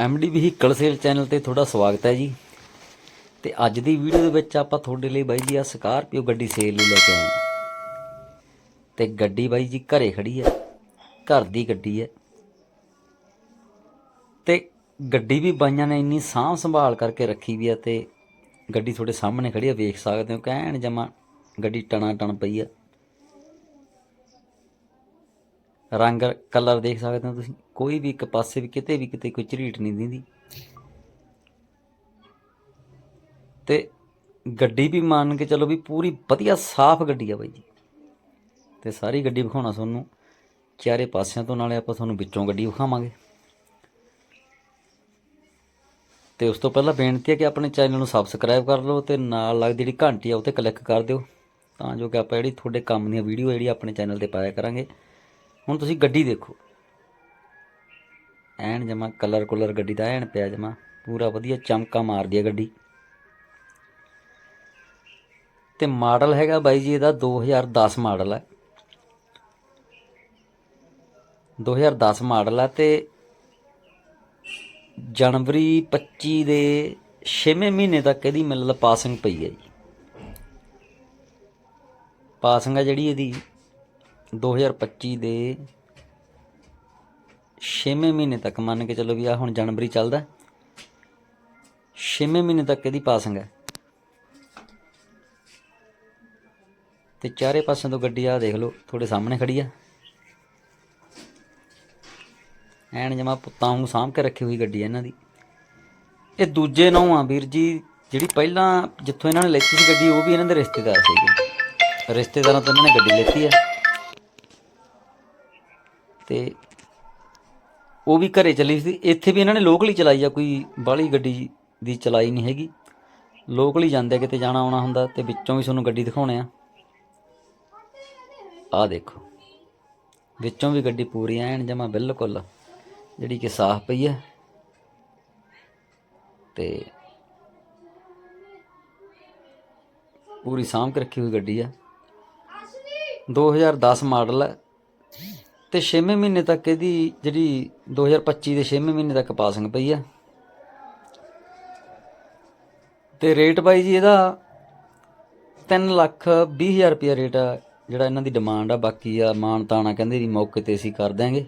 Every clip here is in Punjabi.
ਐਮਡੀ ਵਹੀਕਲ ਸੇਲ ਚੈਨਲ ਤੇ ਤੁਹਾਡਾ ਸਵਾਗਤ ਹੈ ਜੀ। ਤੇ ਅੱਜ ਦੀ ਵੀਡੀਓ ਦੇ ਵਿੱਚ ਆਪਾਂ ਤੁਹਾਡੇ ਲਈ ਬਾਈ ਜੀ ਆ ਸਕਾਰਪੀਓ ਗੱਡੀ ਸੇਲ ਲਈ ਲੈ ਕੇ ਆਏ ਹਾਂ। ਤੇ ਗੱਡੀ ਬਾਈ ਜੀ ਘਰੇ ਖੜੀ ਹੈ, ਘਰ ਦੀ ਗੱਡੀ ਹੈ। ਤੇ ਗੱਡੀ ਵੀ ਬਾਈਆਂ ਨੇ ਇੰਨੀ ਸਾਂਭ ਸੰਭਾਲ ਕਰਕੇ ਰੱਖੀ ਵੀ ਆ ਤੇ ਗੱਡੀ ਤੁਹਾਡੇ ਸਾਹਮਣੇ ਖੜੀ ਆ ਵੇਖ ਸਕਦੇ ਹੋ, ਕਹਿਣ ਜਮਾ ਗੱਡੀ ਟਣਾ ਟਣ ਪਈ ਆ ਰੰਗ ਕਲਰ ਦੇਖ ਸਕਦੇ ਹੋ ਤੁਸੀਂ। ਕੋਈ ਵੀ ਇੱਕ ਪਾਸੇ ਵੀ ਕਿਤੇ ਵੀ ਕਿਤੇ ਕੋਈ ਝਰੀਟ ਨਹੀਂ ਦਿੰਦੀ। ਤੇ ਗੱਡੀ ਵੀ ਮੰਨ ਕੇ ਚਲੋ ਵੀ ਪੂਰੀ ਵਧੀਆ ਸਾਫ਼ ਗੱਡੀ ਆ ਬਾਈ ਜੀ। ਤੇ ਸਾਰੀ ਗੱਡੀ ਵਿਖਾਉਣਾ ਤੁਹਾਨੂੰ। ਚਾਰੇ ਪਾਸਿਆਂ ਤੋਂ ਨਾਲੇ ਆਪਾਂ ਤੁਹਾਨੂੰ ਵਿੱਚੋਂ ਗੱਡੀ ਵਿਖਾਵਾਂਗੇ। ਤੇ ਉਸ ਤੋਂ ਪਹਿਲਾਂ ਬੇਨਤੀ ਹੈ ਕਿ ਆਪਣੇ ਚੈਨਲ ਨੂੰ ਸਬਸਕ੍ਰਾਈਬ ਕਰ ਲਓ ਤੇ ਨਾਲ ਲੱਗਦੀ ਜਿਹੜੀ ਘੰਟੀ ਆ ਉਹ ਤੇ ਕਲਿੱਕ ਕਰ ਦਿਓ। ਤਾਂ ਜੋ ਕਿ ਆਪਾਂ ਜਿਹੜੀ ਤੁਹਾਡੇ ਕੰਮ ਦੀਆਂ ਵੀਡੀਓ ਜਿਹੜੀ ਆਪਣੇ ਚੈਨਲ ਤੇ ਪਾਇਆ ਕਰਾਂਗੇ। ਹੁਣ ਤੁਸੀਂ ਗੱਡੀ ਦੇਖੋ। ਐਨ ਜਮਾ ਕਲਰ ਕੁਲਰ ਗੱਡੀ ਦਾ ਐਨ ਪਿਆ ਜਮਾ। ਪੂਰਾ ਵਧੀਆ ਚਮਕਾ ਮਾਰਦੀ ਹੈ ਗੱਡੀ। ਤੇ ਮਾਡਲ ਹੈਗਾ ਬਾਈ ਜੀ, ਇਹਦਾ 2010 ਮਾਡਲ ਹੈ 2010 ਮਾਡਲ ਹੈ ਤੇ ਜਨਵਰੀ 25 ਦੇ 6ਵੇਂ ਮਹੀਨੇ ਤੱਕ ਇਹਦੀ ਮਤਲਬ ਪਾਸਿੰਗ ਪਈ ਹੈ ਜੀ। ਪਾਸਿੰਗ ਹੈ ਜਿਹੜੀ ਇਹਦੀ 2025 ਦੇ 6ਵੇਂ ਮਹੀਨੇ ਤੱਕ ਮੰਨ ਕੇ ਚੱਲੋ ਵੀ ਆ ਹੁਣ ਜਨਵਰੀ ਚੱਲਦਾ 6ਵੇਂ ਮਹੀਨੇ ਤੱਕ ਇਹਦੀ ਪਾਸਿੰਗ ਹੈ। ਤੇ ਚਾਰੇ ਪਾਸਿਆਂ ਤੋਂ ਗੱਡੀ ਆ ਦੇਖ ਲਓ, ਤੁਹਾਡੇ ਸਾਹਮਣੇ ਖੜੀ ਆ। ਐਨ ਜਮਾ ਪੁੱਤਾਂ ਨੂੰ ਸਾਂਭ ਕੇ ਰੱਖੀ ਹੋਈ ਗੱਡੀ ਹੈ ਇਹਨਾਂ ਦੀ। ਇਹ ਦੂਜੇ ਨੌਂ ਆ ਵੀਰ ਜੀ, ਜਿਹੜੀ ਪਹਿਲਾਂ ਜਿੱਥੋਂ ਇਹਨਾਂ ਨੇ ਲੈਤੀ ਸੀ ਗੱਡੀ, ਉਹ ਵੀ ਇਹਨਾਂ ਦੇ ਰਿਸ਼ਤੇਦਾਰ ਸੀਗੇ। ਰਿਸ਼ਤੇਦਾਰਾਂ ਤੋਂ ਇਹਨਾਂ ਨੇ ਗੱਡੀ ਲੈਤੀ ਆ। ਤੇ ਉਹ ਵੀ ਘਰੇ ਚੱਲੀ ਸੀ। ਇੱਥੇ ਵੀ ਇਹਨਾਂ ਨੇ ਲੋਕਲ ਹੀ ਚਲਾਈ ਆ, ਕੋਈ ਬਾਹਲੀ ਗੱਡੀ ਦੀ ਚਲਾਈ ਨਹੀਂ ਹੈਗੀ। ਲੋਕਲ ਹੀ ਜਾਂਦੇ ਕਿਤੇ ਜਾਣਾ ਆਉਣਾ ਹੁੰਦਾ ਤੇ ਵਿੱਚੋਂ ਵੀ ਤੁਹਾਨੂੰ ਗੱਡੀ ਦਿਖਾਉਣੇ ਆ। ਆ ਦੇਖੋ, ਵਿੱਚੋਂ ਵੀ ਗੱਡੀ ਪੂਰੀ ਐਨ ਜਮਾ ਬਿਲਕੁਲ ਜਿਹੜੀ ਕਿ ਸਾਫ਼ ਪਈ ਹੈ ਤੇ ਪੂਰੀ ਸਾਂਭ ਕੇ ਰੱਖੀ ਹੋਈ ਗੱਡੀ ਹੈ 2010 ਮਾਡਲ ਹੈ ਤੇ 6ਵੇਂ ਮਹੀਨੇ ਤੱਕ ਇਹਦੀ ਜਿਹੜੀ 2025 ਦੇ 6ਵੇਂ ਮਹੀਨੇ ਤੱਕ ਪਾਸਿੰਗ ਪਈ ਆ। ਤੇ ਰੇਟ ਬਾਈ ਜੀ ਇਹਦਾ 3 ਲੱਖ 20 ਹਜ਼ਾਰ ਰੁਪਿਆ ਰੇਟ ਆ, ਜਿਹੜਾ ਇਹਨਾਂ ਦੀ ਡਿਮਾਂਡ ਆ। ਬਾਕੀ ਆ ਮਾਨ ਤਾਣਾ ਕਹਿੰਦੇ ਜੀ ਮੌਕੇ ਤੇ ਅਸੀਂ ਕਰ ਦਾਂਗੇ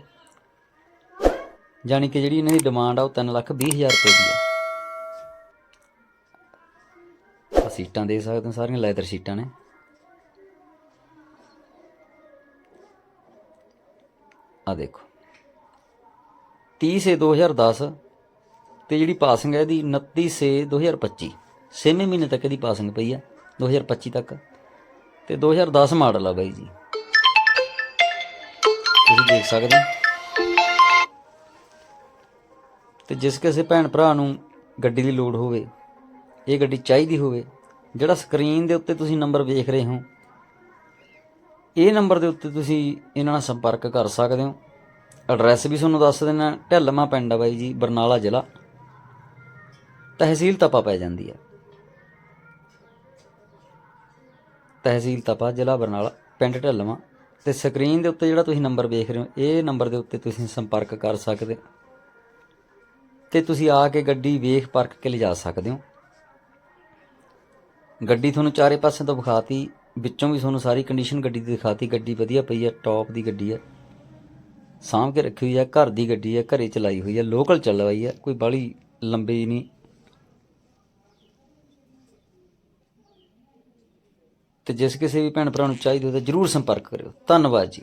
ਜਾਣੀ ਕਿ ਜਿਹੜੀ ਇਹਨਾਂ ਦੀ ਡਿਮਾਂਡ ਆ ਉਹ 3 ਲੱਖ 20 ਹਜ਼ਾਰ ਰੁਪਏ ਦੀ ਆ। ਸੀਟਾਂ ਦੇ ਸਕਦੇ ਸਾਰੀਆਂ ਲੈਦਰ ਸੀਟਾਂ ਨੇ। ਆ ਦੇਖੋ। 30 ਸੇ 2010 ਤੇ ਜਿਹੜੀ ਪਾਸਿੰਗ ਹੈ ਇਹਦੀ 29 ਸੇ 2025 ਛੇਵੇਂ ਮਹੀਨੇ ਤੱਕ ਇਹਦੀ ਪਾਸਿੰਗ ਪਈ ਆ 2025 ਤੱਕ। ਤੇ 2010 ਮਾਡਲ ਆ ਬਾਈ ਜੀ। ਤੁਸੀਂ ਦੇਖ ਸਕਦੇ ਹੋ। ਤੇ ਜਿਸ ਕਿਸੇ ਭੈਣ ਭਰਾ ਨੂੰ ਗੱਡੀ ਦੀ ਲੋੜ ਹੋਵੇ, ਇਹ ਗੱਡੀ ਚਾਹੀਦੀ ਹੋਵੇ, ਜਿਹੜਾ ਸਕਰੀਨ ਦੇ ਉੱਤੇ ਤੁਸੀਂ ਨੰਬਰ ਵੇਖ ਰਹੇ ਹੋ ਇਹ ਨੰਬਰ ਦੇ ਉੱਤੇ ਤੁਸੀਂ ਇਹਨਾਂ ਨਾਲ ਸੰਪਰਕ ਕਰ ਸਕਦੇ ਹੋ। ਐਡਰੈਸ ਵੀ ਤੁਹਾਨੂੰ ਦੱਸ ਦੇਣਾ ਢਿੱਲਮਾ ਪਿੰਡ ਆ ਬਾਈ ਜੀ, ਬਰਨਾਲਾ ਜ਼ਿਲ੍ਹਾ। ਤਹਿਸੀਲ ਤਪਾ ਪੈ ਜਾਂਦੀ ਹੈ ਤਹਿਸੀਲ ਤਪਾ ਜ਼ਿਲ੍ਹਾ ਬਰਨਾਲਾ, ਪਿੰਡ ਢਿੱਲਵਾਂ ਤੇ ਸਕਰੀਨ ਦੇ ਉੱਤੇ ਜਿਹੜਾ ਤੁਸੀਂ ਨੰਬਰ ਵੇਖ ਰਹੇ ਹੋ, ਇਹ ਨੰਬਰ ਦੇ ਉੱਤੇ ਤੁਸੀਂ ਸੰਪਰਕ ਕਰ ਸਕਦੇ ਹੋ। ਤੇ ਤੁਸੀਂ ਆ ਕੇ ਗੱਡੀ ਵੇਖ ਪਰਖ ਕੇ ਲਿਜਾ ਸਕਦੇ ਹੋ। ਗੱਡੀ ਤੁਹਾਨੂੰ ਚਾਰੇ ਪਾਸੇ ਤੋਂ ਵਿਖਾਤੀ। ਵਿੱਚੋਂ ਵੀ ਤੁਹਾਨੂੰ ਸਾਰੀ ਕੰਡੀਸ਼ਨ ਗੱਡੀ ਦੀ ਦਿਖਾਤੀ, ਗੱਡੀ ਵਧੀਆ ਪਈ ਹੈ ਟੌਪ ਦੀ ਗੱਡੀ ਹੈ ਸਾਂਭ ਕੇ ਰੱਖੀ ਹੋਈ ਹੈ ਘਰ ਦੀ ਗੱਡੀ ਹੈ ਘਰੇ ਚਲਾਈ ਹੋਈ ਹੈ ਲੋਕਲ ਚਲਵਾਈ ਹੈ ਕੋਈ ਬਾਹਲੀ ਲੰਬੀ ਨਹੀਂ। ਤੇ ਜਿਸ ਕਿਸੇ ਵੀ ਭੈਣ ਭਰਾ ਨੂੰ ਚਾਹੀਦੀ ਹੋਵੇ ਤਾਂ ਜਰੂਰ ਸੰਪਰਕ ਕਰਿਓ। ਧੰਨਵਾਦ ਜੀ।